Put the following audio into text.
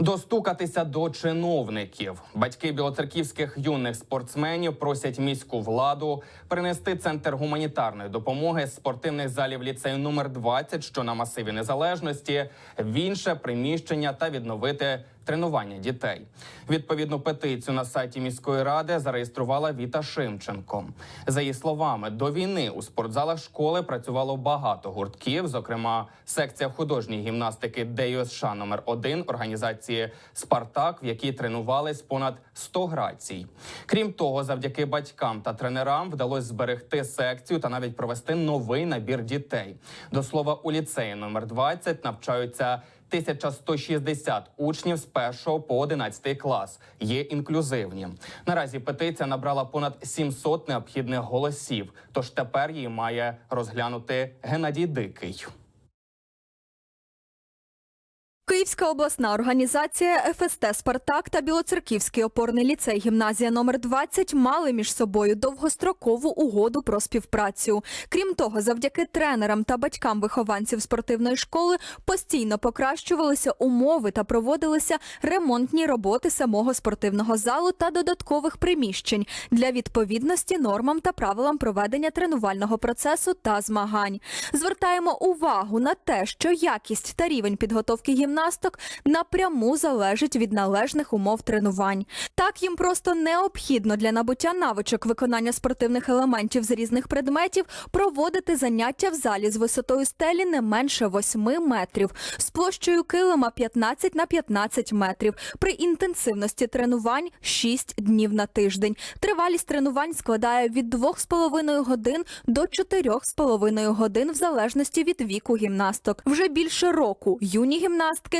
Достукатися до чиновників. Батьки білоцерківських юних спортсменів просять міську владу принести центр гуманітарної допомоги з спортивних залів ліцею номер 20, що на масиві незалежності, в інше приміщення та відновити тренування дітей. Відповідну петицію на сайті міської ради зареєструвала Віта Шимченко. За її словами, до війни у спортзалах школи працювало багато гуртків, зокрема секція художньої гімнастики ДЮСШ номер 1 організації Спартак, в якій тренувались понад 100 грацій. Крім того, завдяки батькам та тренерам вдалося зберегти секцію та навіть провести новий набір дітей. До слова, у ліцеї номер 20 навчаються 1160 учнів з 1 по 11 клас є інклюзивні. Наразі петиція набрала понад 700 необхідних голосів. Тож тепер її має розглянути Геннадій Дикий. Київська обласна організація ФСТ Спартак та Білоцерківський опорний ліцей гімназія номер 20 мали між собою довгострокову угоду про співпрацю. Крім того, завдяки тренерам та батькам вихованців спортивної школи постійно покращувалися умови та проводилися ремонтні роботи самого спортивного залу та додаткових приміщень для відповідності нормам та правилам проведення тренувального процесу та змагань. Звертаємо увагу на те, що якість та рівень підготовки гімнасток напряму залежить від належних умов тренувань. Так їм просто необхідно для набуття навичок виконання спортивних елементів з різних предметів проводити заняття в залі з висотою стелі не менше 8 метрів, з площею килима 15 на 15 метрів, при інтенсивності тренувань 6 днів на тиждень. Тривалість тренувань складає від 2,5 годин до 4,5 годин в залежності від віку гімнасток. Вже більше року юні гімнастки